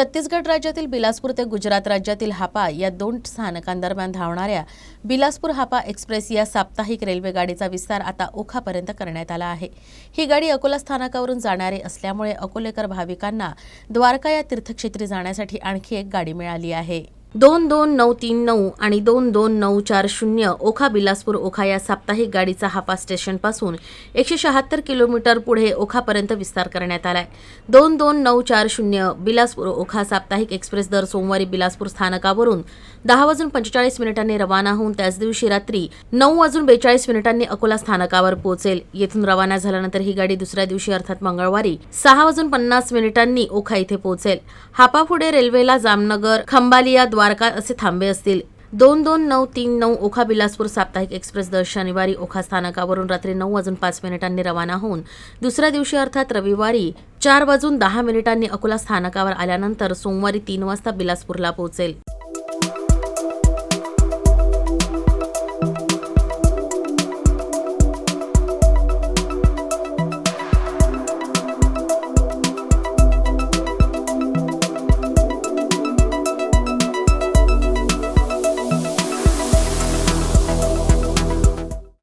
छत्तीसगड राज्यातील बिलासपूर ते गुजरात राज्यातील हापा या दोन स्थानकांदरम्यान धावणाऱ्या बिलासपूर हापा एक्सप्रेस या साप्ताहिक रेल्वे गाडीचा विस्तार आता ओखापर्यंत करण्यात आला आहे. ही गाडी अकोला स्थानकावरून जाणारी असल्यामुळे अकोलेकर भाविकांना द्वारका या तीर्थक्षेत्री जाण्यासाठी आणखी एक गाडी मिळाली आहे. दोन दोन नऊ तीन नऊ आणि दोन दोन नऊ चार शून्य ओखा बिलासपूर ओखा या साप्ताहिक गाडीचा हापा स्टेशनपासून एकशे शहात्तर किलोमीटर पुढे ओखापर्यंत विस्तार करण्यात आलाय. दोन दोन नऊ चार शून्य बिलासपूर ओखा साप्ताहिक एक्सप्रेस दर सोमवारी बिलासपूर स्थानकावरून दहा वाजून पंचेचाळीस मिनिटांनी रवाना होऊन त्याच दिवशी रात्री नऊ वाजून बेचाळीस मिनिटांनी अकोला स्थानकावर पोहोचेल. येथून रवाना झाल्यानंतर ही गाडी दुसऱ्या दिवशी अर्थात मंगळवारी सहा वाजून पन्नास मिनिटांनी ओखा इथे पोहोचेल. हापापुढे रेल्वेला जामनगर खंबालिया द्वारका असे थांबे असतील. दोन दोन नऊ तीन नऊ ओखा बिलासपूर साप्ताहिक एक्सप्रेस दर शनिवारी ओखा स्थानकावरून रात्री नऊ वाजून पाच मिनिटांनी रवाना होऊन दुसऱ्या दिवशी अर्थात रविवारी चार वाजून दहा मिनिटांनी अकोला स्थानकावर आल्यानंतर सोमवारी तीन वाजता बिलासपूरला पोहोचेल.